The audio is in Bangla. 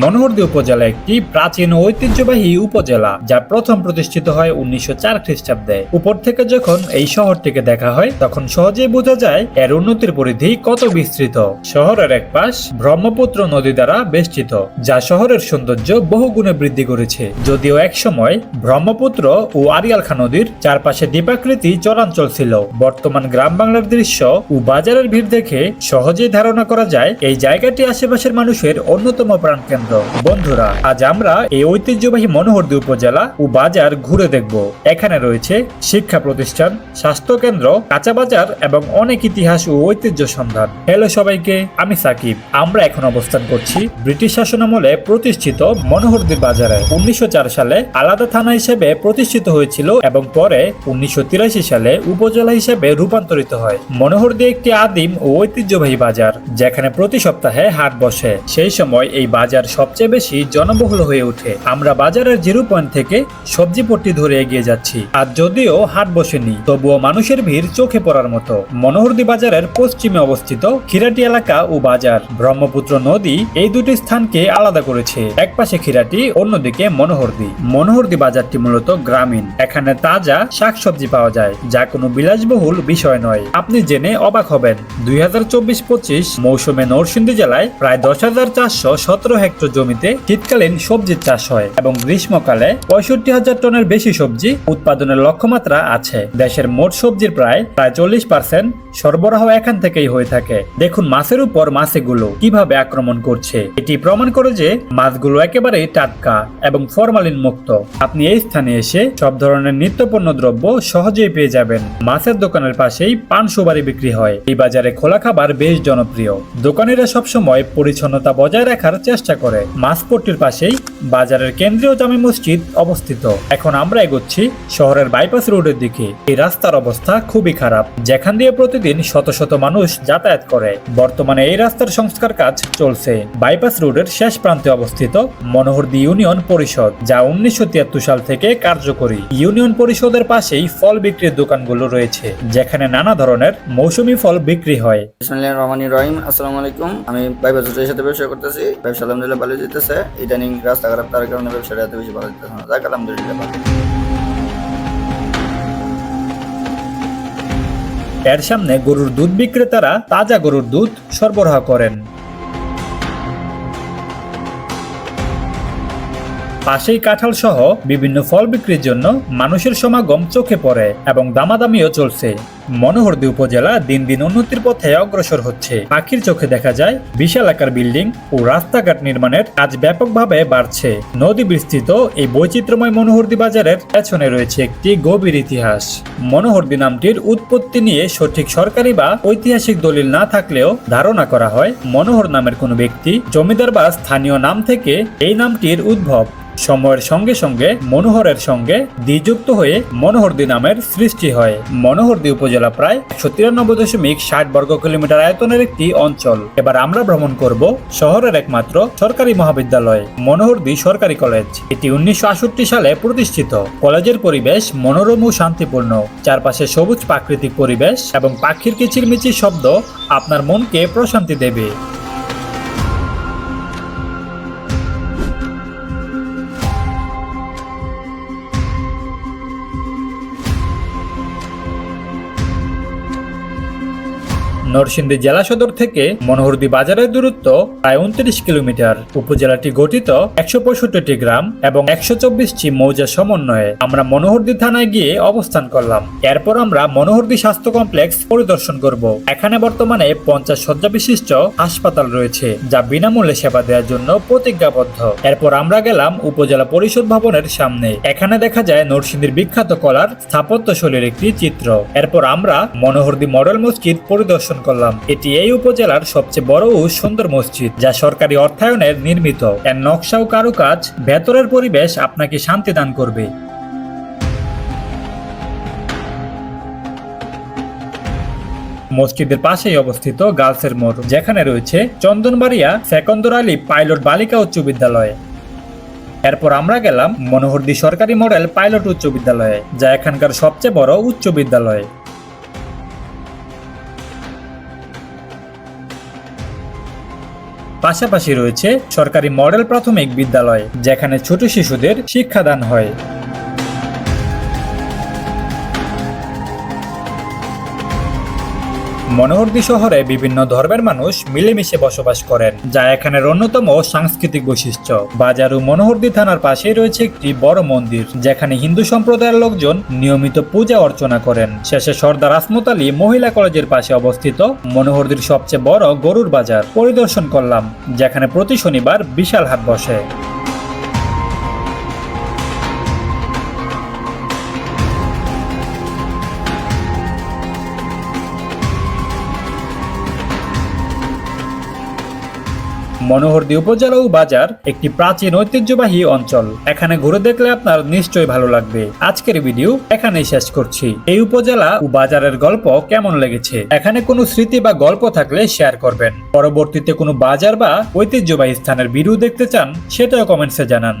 মনোহরদী উপজেলা একটি প্রাচীন ঐতিহ্যবাহী উপজেলা, যা প্রথম প্রতিষ্ঠিত হয় উনিশশো চার খ্রিস্টাব্দে। উপর থেকে যখন এই শহরটিকে দেখা হয়, তখন সহজেই বোঝা যায় এর উন্নতির পরিধি কত বিস্তৃত। শহরের এক পাশ ব্রহ্মপুত্র নদী দ্বারা বেষ্টিত, যা শহরের সৌন্দর্য বহুগুণে বৃদ্ধি করেছে। যদিও একসময় ব্রহ্মপুত্র ও আরিয়ালখা নদীর চারপাশে দ্বীপাকৃতি চরাঞ্চল ছিল। বর্তমান গ্রাম বাংলার দৃশ্য ও বাজারের ভিড় দেখে সহজেই ধারণা করা যায়, এই জায়গাটি আশেপাশের মানুষের অন্যতম প্রাণকেন্দ্র। বন্ধুরা, আজ আমরা এই ঐতিহ্যবাহী মনোহরদী উপজেলা ও বাজার ঘুরে দেখব। এখানে রয়েছে শিক্ষা প্রতিষ্ঠান, স্বাস্থ্য কেন্দ্র, কাঁচা বাজার এবং অনেক ইতিহাস ও ঐতিহ্য সন্ধান। হ্যালো সবাইকে, আমি সাকিব। আমরা এখন অবস্থান করছি ব্রিটিশ শাসনামলে প্রতিষ্ঠিত মনোহরদী বাজারে। উনিশশো চার সালে আলাদা থানা হিসেবে প্রতিষ্ঠিত হয়েছিল এবং পরে উনিশশো তিরাশি সালে উপজেলা হিসেবে রূপান্তরিত হয়। মনোহরদী একটি আদিম ও ঐতিহ্যবাহী বাজার, যেখানে প্রতি সপ্তাহে হাট বসে। সেই সময় এই বাজার সবচেয়ে বেশি জনবহুল হয়ে ওঠে। আমরা বাজারের জিরো পয়েন্ট থেকে সবজি পট্টি ধরে এগিয়ে যাচ্ছি। আর যদিও হাট বসেনি, তবুও মানুষের ভিড় চোখে পড়ার মতো। মনোহরদী বাজারের পশ্চিমে অবস্থিত খিরাটি এলাকা ও বাজার। ব্রহ্মপুত্র নদী এই দুটি স্থানকে আলাদা করেছে। এক পাশে খিরাটি অন্যদিকে মনোহরদী। মনোহরদী বাজারটি মূলত গ্রামীণ। এখানে তাজা শাকসবজি পাওয়া যায়, যা কোনো বিলাসবহুল বিষয় নয়। আপনি জেনে অবাক হবেন, দুই হাজার চব্বিশ পঁচিশ মৌসুমে নরসিংদী জেলায় প্রায় দশ হাজার চারশো সতেরো হেক্টর জমিতে শীতকালীন সবজির চাষ হয় এবং গ্রীষ্মকালে পঁয়ষট্টি হাজার টনের বেশি সবজি উৎপাদনের লক্ষ্যমাত্রা আছে। দেশের মোট সবজির প্রায় প্রায় চল্লিশ পার্সেন্ট সরবরাহ এখান থেকেই হয়ে থাকে। দেখুন মাছের উপর মাছেগুলো কীভাবে আক্রমণ করছে। এটি প্রমাণ করে যে মাছগুলো একেবারেই টাটকা এবং ফরমালিন মুক্ত। আপনি এই স্থানে এসে সব ধরনের নিত্যপণ্য দ্রব্য সহজেই পেয়ে যাবেন। মাছের দোকানের পাশেই পান সুপারি বিক্রি হয়। এই বাজারে খোলা খাবার বেশ জনপ্রিয়। দোকানিরা সবসময় পরিচ্ছন্নতা বজায় রাখার চেষ্টা করে। মাছ পট্টির পাশেই বাজারের কেন্দ্রীয় জামে মসজিদ অবস্থিত। এখন আমরা এগোচ্ছি শহরের বাইপাস রোডের দিকে। এই রাস্তার অবস্থা খুবই খারাপ। যেখান দিয়ে প্রতিদিন শত শত মানুষ যাতায়াত করে, বর্তমানে এই রাস্তার সংস্কার কাজ চলছে। বাইপাস রোডের শেষ প্রান্তে অবস্থিত মনোহরদী ইউনিয়ন পরিষদ, যা উনিশশো তিয়াত্তর সাল থেকে কার্যকরী। ইউনিয়ন পরিষদের পাশেই ফল বিক্রির দোকানগুলো রয়েছে, যেখানে নানা ধরনের মৌসুমী ফল বিক্রি হয়। রহমানির রহিম, আসসালামু আলাইকুম। আমি বাইবাস হোটেলের সাথে ব্যবসা করতেছি। ব্যবসা আলহামদুলিল্লাহ ভালো যেতেছে ইদানিং রাস্তা খারাপ তার কারণে ব্যবসাটা এত বেশি ভালো যেতেছে না। যাক, আলহামদুলিল্লাহ, ভালো। এর সামনে গরুর দুধ বিক্রেতারা তাজা গরুর দুধ সরবরাহ করেন। পাশেই কাঁঠাল সহ বিভিন্ন ফল বিক্রির জন্য মানুষের সমাগম চোখে পড়ে এবং দামাদামিও চলছে। মনোহরদী উপজেলা দিন দিন উন্নতির পথে অগ্রসর হচ্ছে। পাখির চোখে দেখা যায় বিশাল আকার বিল্ডিং ও রাস্তাঘাট নির্মাণের কাজ ব্যাপকভাবে বাড়ছে। নদী বিস্তৃত, এই বৈচিত্র্যময় মনোহরদী বাজারের পেছনে রয়েছে একটি গভীর ইতিহাস। মনোহরদী নামটির উৎপত্তি নিয়ে সঠিক সরকারি বা ঐতিহাসিক দলিল না থাকলেও ধারণা করা হয়, মনোহর নামের কোনো ব্যক্তি, জমিদার বা স্থানীয় নাম থেকে এই নামটির উদ্ভব। সময়ের সঙ্গে সঙ্গে মনোহরের সঙ্গে দ্বিযুক্ত হয়ে মনোহরদী নামের সৃষ্টি হয়। মনোহরদী উপজেলা প্রায় একশো তিরানব্বই দশমিক ষাট বর্গ কিলোমিটার আয়তনের একটি অঞ্চল। এবার আমরা ভ্রমণ করব শহরের একমাত্র সরকারি মহাবিদ্যালয়, মনোহরদী সরকারি কলেজ। এটি উনিশশো সালে প্রতিষ্ঠিত। কলেজের পরিবেশ মনোরম ও শান্তিপূর্ণ। চারপাশে সবুজ প্রাকৃতিক পরিবেশ এবং পাখির কিচিরমিচির শব্দ আপনার মনকে প্রশান্তি দেবে। নরসিংদী জেলা সদর থেকে মনোহরদী বাজারের দূরত্ব প্রায় উনত্রিশ কিলোমিটার। উপজেলাটি গঠিত একশো গ্রাম এবং একশো চব্বিশটি মৌজা সমন্বয়ে আমরা মনোহরদী থানায় গিয়ে অবস্থান করলাম। এরপর আমরা মনোহরদী স্বাস্থ্য কমপ্লেক্স পরিদর্শন করব। এখানে বর্তমানে পঞ্চাশ শয্যা বিশিষ্ট হাসপাতাল রয়েছে, যা বিনামূল্যে সেবা দেওয়ার জন্য প্রতিজ্ঞাবদ্ধ। এরপর আমরা গেলাম উপজেলা পরিষদ ভবনের সামনে। এখানে দেখা যায় নরসিংদীর বিখ্যাত কলার স্থাপত্যশৈলীর একটি চিত্র। এরপর আমরা মনোহরদী মডেল মসজিদ পরিদর্শন করলাম। এটি এই উপজেলার সবচেয়ে বড় ও সুন্দর মসজিদ, যা সরকারি অর্থায়নের নির্মিত। এর নকশা ও কারুকাজ, ভেতরের পরিবেশ আপনাকে শান্তি দান করবে। মসজিদের পাশেই অবস্থিত গার্লসের মোড়, যেখানে রয়েছে চন্দনবাড়িয়া সেকন্দর আলী পাইলট বালিকা উচ্চ বিদ্যালয়। এরপর আমরা গেলাম মনোহরদী সরকারি মডেল পাইলট উচ্চ বিদ্যালয়ে, যা এখানকার সবচেয়ে বড় উচ্চ বিদ্যালয়। পাশাপাশি রয়েছে সরকারি মডেল প্রাথমিক বিদ্যালয় যেখানে ছোট শিশুদের শিক্ষাদান হয়। মনোহরদী শহরে বিভিন্ন ধর্মের মানুষ মিলেমিশে বসবাস করেন, যা এখানের অন্যতম সাংস্কৃতিক বৈশিষ্ট্য। বাজার ও মনোহরদী থানার পাশেই রয়েছে একটি বড় মন্দির, যেখানে হিন্দু সম্প্রদায়ের লোকজন নিয়মিত পূজা অর্চনা করেন। শেষে সর্দার আসমত আলী মহিলা কলেজের পাশে অবস্থিত মনোহরদীর সবচেয়ে বড় গরুর বাজার পরিদর্শন করলাম, যেখানে প্রতি শনিবার বিশাল হাট বসে। মনোহরদী উপজেলা ও বাজার একটি প্রাচীন ঐতিহ্যবাহী অঞ্চল। এখানে ঘুরে দেখলে আপনার নিশ্চয়ই ভালো লাগবে। আজকের ভিডিও এখানেই শেষ করছি। এই উপজেলা ও বাজারের গল্প কেমন লেগেছে? এখানে কোনো স্মৃতি বা গল্প থাকলে শেয়ার করবেন। পরবর্তীতে কোনো বাজার বা ঐতিহ্যবাহী স্থানের ভিডিও দেখতে চান, সেটাও কমেন্টসে জানান।